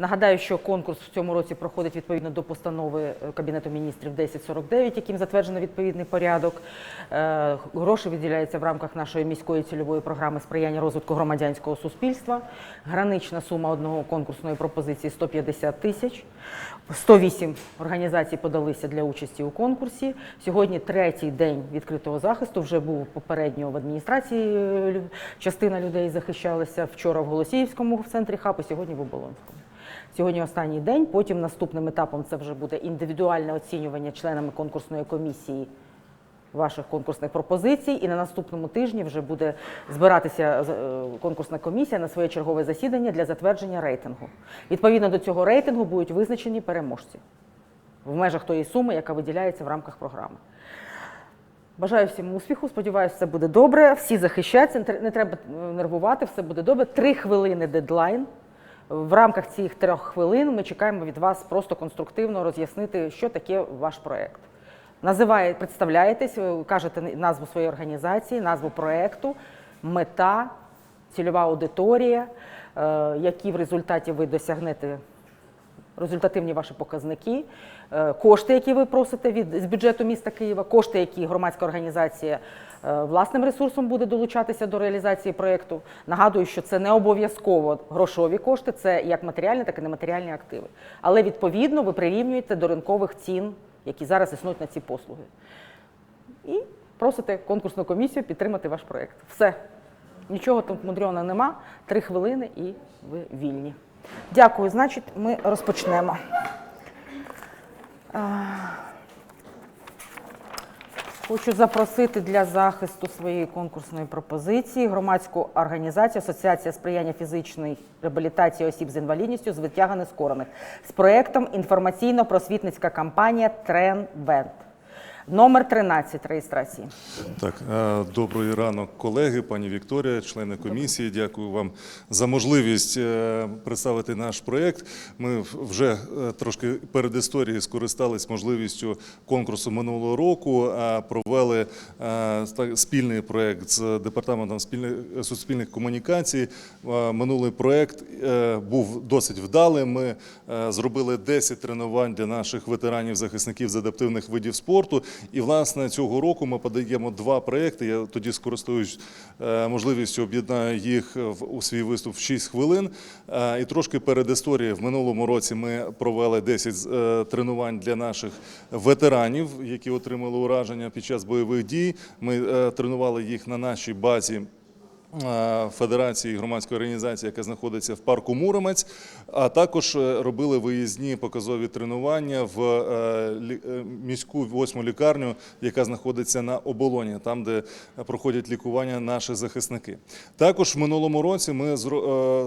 Нагадаю, що конкурс в цьому році проходить відповідно до постанови е, Кабінету міністрів 1049, яким затверджено відповідний порядок. Е, Гроші виділяються в рамках нашої міської цільової програми сприяння розвитку громадянського суспільства. Гранична сума одного конкурсної пропозиції 150 тисяч. 108 організацій подалися для участі у конкурсі. Сьогодні третій день відкритого захисту. Вже був попередньо в адміністрації. е, Частина людей захищалася вчора в Голосіївському в центрі ХАПу, сьогодні в Оболонському. Сьогодні останній день. Потім наступним етапом це вже буде індивідуальне оцінювання членами конкурсної комісії ваших конкурсних пропозицій. І на наступному тижні вже буде збиратися е, конкурсна комісія на своє чергове засідання для затвердження рейтингу. Відповідно до цього рейтингу будуть визначені переможці в межах тої суми, яка виділяється в рамках програми. Бажаю всім успіху. Сподіваюся, все буде добре. Всі захищаються, не треба е, нервувати, все буде добре. Три хвилини дедлайн. В рамках цих трьох хвилин ми чекаємо від вас просто конструктивно роз'яснити, що таке ваш проект. Називає, представляєтесь, кажете назву своєї організації, назву проекту, мета, цільова аудиторія, е, які в результаті ви досягнете результативні ваші показники, е, кошти, які ви просите від з бюджету міста Києва, кошти, які громадська організація е, власним ресурсом буде долучатися до реалізації проєкту. Нагадую, що це не обов'язково грошові кошти, це як матеріальні, так і нематеріальні активи. Але відповідно ви прирівнюєте до ринкових цін, які зараз існують на ці послуги. І просите конкурсну комісію підтримати ваш проєкт. Все. Нічого тут мудреного нема. Три хвилини і ви вільні. Дякую. Значить, ми розпочнемо. Хочу запросити для захисту своєї конкурсної пропозиції громадську організацію Асоціація сприяння фізичної реабілітації осіб з інвалідністю з витяга нескорених з проєктом інформаційно-просвітницька кампанія Тренвент. Номер 13 реєстрації. Так, е, добрий ранок, колеги, пані Вікторія, члени комісії. Дякую вам за можливість е, представити наш проєкт. Ми вже е, трошки перед історією скористались можливістю конкурсу минулого року, провели спільний проєкт з департаментом спільних суспільних комунікацій. Минулий проєкт е, був досить вдалим. Ми зробили 10 тренувань для наших ветеранів-захисників з адаптивних видів спорту. І власне цього року ми подаємо два проекти. Я тоді скористуюсь е, можливістю об'єднаю їх у свій виступ в 6 хвилин. Е, І трошки перед історією в минулому році ми провели 10 е, тренувань для наших ветеранів, які отримали ураження під час бойових дій. Ми тренували їх на нашій базі. Е, Федерації громадської організації, яка знаходиться в парку Муромець, а також е, робили виїзні показові тренування в е, міську восьму лікарню, яка знаходиться на оболоні, там, де проходять лікування наші захисники. Також в минулому році ми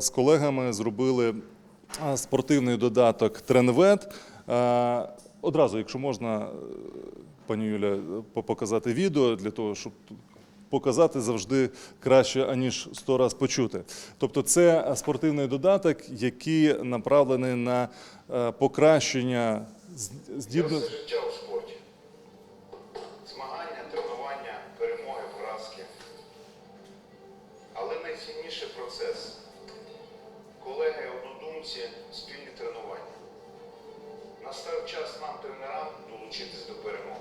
з колегами зробили спортивний додаток Тренвет. Одразу, якщо можна, пані Юля, показати відео для того, щоб показати завжди краще, аніж сто раз почути. Тобто, це спортивний додаток, який направлений на е, покращення здібності. найцінніший процес. Колеги, однодумці, спільні тренування. Настав час нам, тренерам, долучитись до перемоги.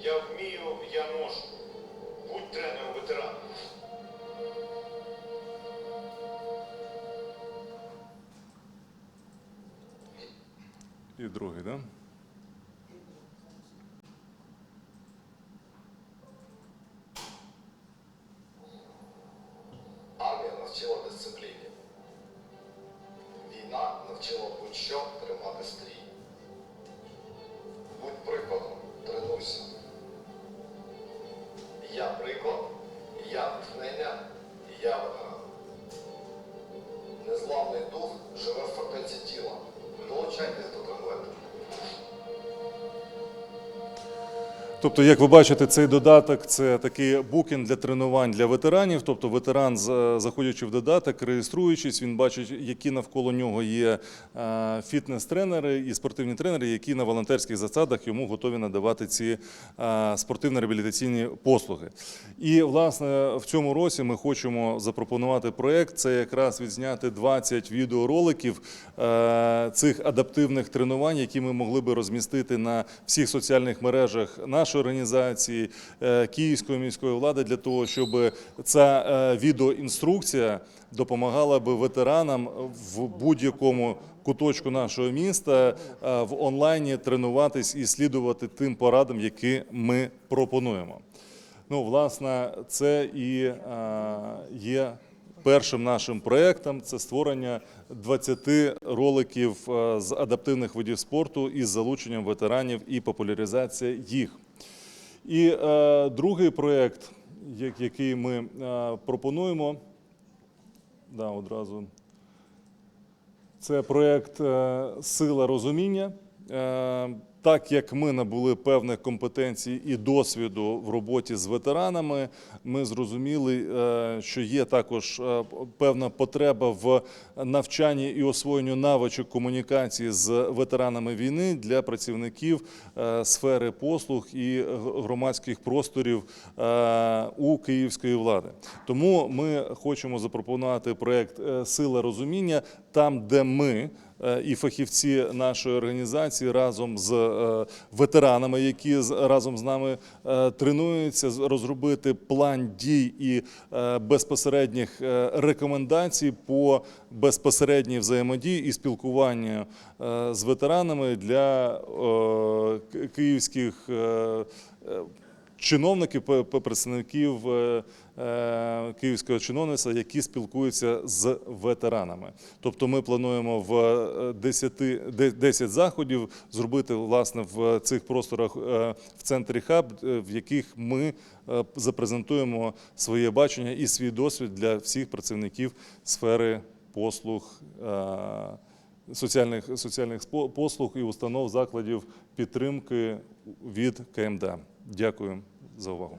Я вмію, я можу. Будь тренером ветераном. І другий, да? Я. Незламний дух живе в фортеці тіла. Долучайтесь Тобто, як ви бачите, цей додаток це такий букінг для тренувань для ветеранів. Тобто, ветеран, заходячи в додаток, реєструючись, він бачить, які навколо нього є е, фітнес-тренери і спортивні тренери, які на волонтерських засадах йому готові надавати ці е, спортивно-реабілітаційні послуги. І власне в цьому році ми хочемо запропонувати проект. Це якраз відзняти 20 відеороликів е, цих адаптивних тренувань, які ми могли би розмістити на всіх соціальних мережах нашої організації е, Київської міської влади для того, щоб ця е, відеоінструкція допомагала би ветеранам в будь-якому куточку нашого міста е, в онлайні тренуватись і слідувати тим порадам, які ми пропонуємо. Ну, власне, це і є першим нашим проєктом. Це створення 20 роликів з адаптивних видів спорту із залученням ветеранів і популяризація їх. І е, другий проєкт, який ми е, пропонуємо, да, одразу. Це проєкт е, Сила розуміння. Е, Так як ми набули певних компетенцій і досвіду в роботі з ветеранами, ми зрозуміли, е, що є також е, певна потреба в навчанні і освоєнню навичок комунікації з ветеранами війни для працівників е, сфери послуг і громадських просторів у київської влади. Тому ми хочемо запропонувати проект Сила розуміння там, де ми. Е, І фахівці нашої організації разом з е, ветеранами, які разом з нами е, тренуються, розробити план дій і безпосередніх рекомендацій по безпосередній взаємодії і спілкуванню з ветеранами для київських чиновників, представників е, е, київського чиновництва, які спілкуються з ветеранами. Тобто ми плануємо в е, 10, 10 заходів зробити власне в цих просторах в центрі хаб, в яких ми запрезентуємо своє бачення і свій досвід для всіх працівників сфери послуг. Соціальних, соціальних послуг і установ закладів підтримки від КМДА. Дякую за увагу.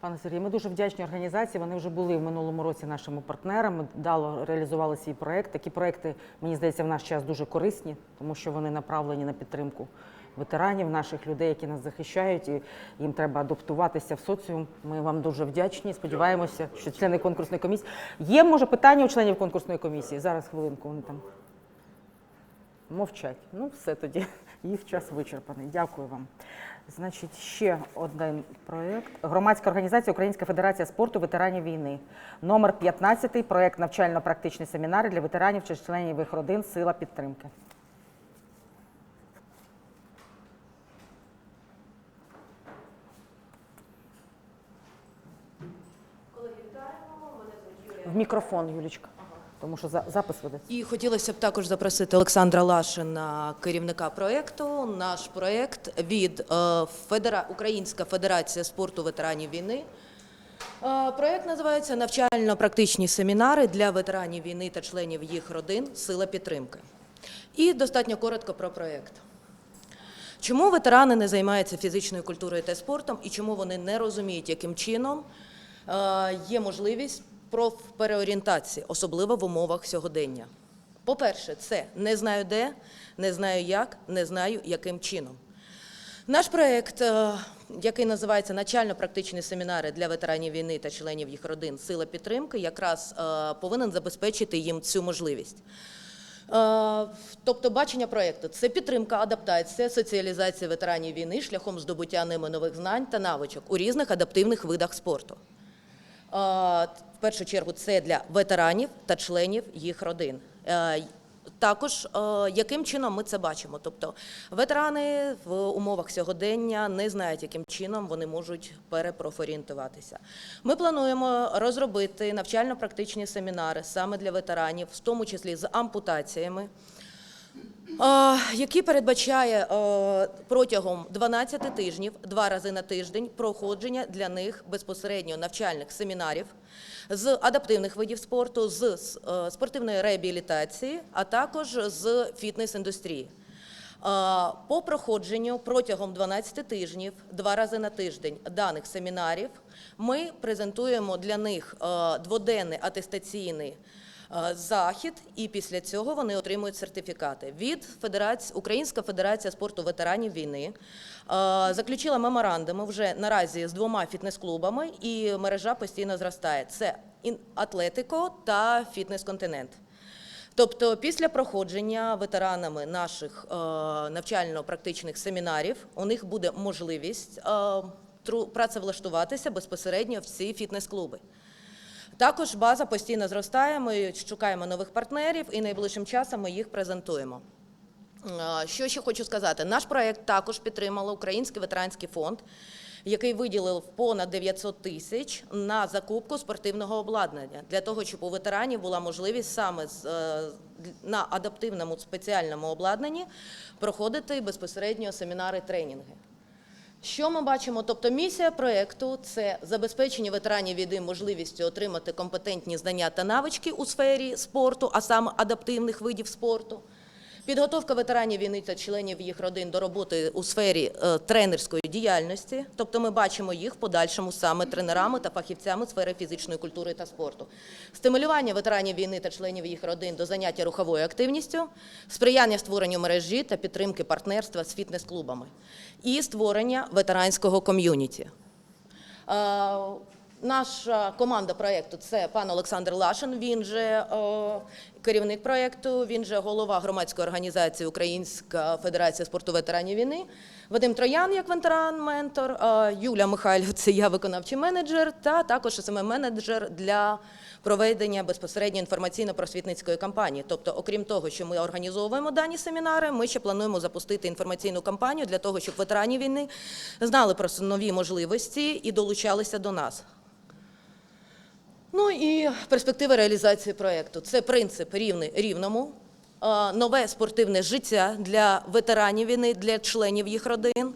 Пане Сергію, ми дуже вдячні організації. Вони вже були в минулому році нашими партнерами, дало реалізували свій проект. Такі проекти, мені здається, в наш час дуже корисні, тому що вони направлені на підтримку ветеранів, наших людей, які нас захищають, і їм треба адаптуватися в соціум. Ми вам дуже вдячні. Сподіваємося, що члени конкурсної комісії є, може, питання у членів конкурсної комісії. Зараз хвилинку вони там мовчать. Ну, все тоді. Їх час вичерпаний. Дякую вам. Значить, ще один проєкт. Громадська організація Українська Федерація спорту ветеранів війни. Номер 15. Проєкт навчально-практичні семінари для ветеранів чи членів їх родин Сила підтримки. В мікрофон, Юлічка. Тому що запис ведеться. І хотілося б також запросити Олександра Лашина, керівника проєкту. Наш проєкт від е, Федера... Українська Федерація спорту ветеранів війни. Е, Проєкт називається Навчально-практичні семінари для ветеранів війни та членів їх родин Сила підтримки. І достатньо коротко про проєкт. Чому ветерани не займаються фізичною культурою та спортом і чому вони не розуміють, яким чином е, є можливість профпереорієнтації, особливо в умовах сьогодення? По-перше, це не знаю де, не знаю як, не знаю яким чином. Наш проєкт, е, який називається Начально-практичні семінари для ветеранів війни та членів їх родин Сила підтримки, якраз е, повинен забезпечити їм цю можливість. Е, Тобто бачення проєкту це підтримка, адаптація, соціалізація ветеранів війни шляхом здобуття ними нових знань та навичок у різних адаптивних видах спорту. Першу чергу це для ветеранів та членів їх родин. Е, Також е, яким чином ми це бачимо? Тобто ветерани в умовах сьогодення не знають, яким чином вони можуть перепрофорієнтуватися. Ми плануємо розробити навчально-практичні семінари саме для ветеранів, в тому числі з ампутаціями. Який передбачає протягом 12 тижнів, два рази на тиждень, проходження для них безпосередньо навчальних семінарів з адаптивних видів спорту, з спортивної реабілітації, а також з фітнес-індустрії. По проходженню протягом 12 тижнів, два рази на тиждень даних семінарів, ми презентуємо для них дводенний атестаційний захід, і після цього вони отримують сертифікати. Від Федерації Українська Федерація спорту ветеранів війни е, заключила меморандуми вже наразі з двома фітнес-клубами, і мережа постійно зростає. Це «Ін- Атлетико та Фітнес-Континент. Тобто, після проходження ветеранами наших е, навчально-практичних семінарів у них буде можливість е, працевлаштуватися безпосередньо в ці фітнес-клуби. Також база постійно зростає. Ми шукаємо нових партнерів і найближчим часом ми їх презентуємо. Е, Що ще хочу сказати? Наш проект також підтримало Український ветеранський фонд, який виділив понад 900 тисяч на закупку спортивного обладнання для того, щоб у ветеранів була можливість саме е, на адаптивному спеціальному обладнанні проходити безпосередньо семінари тренінги. Що ми бачимо? Тобто місія проєкту – це забезпечення ветеранів війни можливістю отримати компетентні знання та навички у сфері спорту, а саме адаптивних видів спорту. Підготовка ветеранів війни та членів їх родин до роботи у сфері е, тренерської діяльності, тобто ми бачимо їх в подальшому саме тренерами та фахівцями сфери фізичної культури та спорту. Стимулювання ветеранів війни та членів їх родин до заняття руховою активністю, сприяння створенню мережі та підтримки партнерства з фітнес-клубами і створення ветеранського ком'юніті. Е, Наша команда проєкту це пан Олександр Лашин. Він же е, керівник проєкту, він же голова громадської організації Українська Федерація спорту ветеранів війни. Вадим Троян як ветеран-ментор, е, Юля Михайлів, це я виконавчий менеджер, та також саме менеджер для проведення безпосередньо інформаційно-просвітницької кампанії. Тобто, окрім того, що ми організовуємо дані семінари, ми ще плануємо запустити інформаційну кампанію для того, щоб ветерані війни знали про нові можливості і долучалися до нас. Ну і перспективи реалізації проєкту. Це принцип рівний рівному, нове спортивне життя для ветеранів війни, для членів їх родин.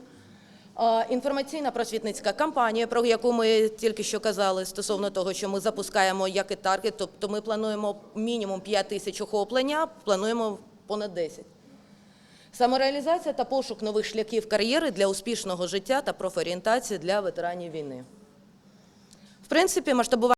Інформаційна просвітницька кампанія, про яку ми тільки що казали, стосовно того, що ми запускаємо як і таргет, тобто ми плануємо мінімум 5 тисяч охоплення, плануємо понад 10. Самореалізація та пошук нових шляхів кар'єри для успішного життя та профорієнтації для ветеранів війни. В принципі, масштабування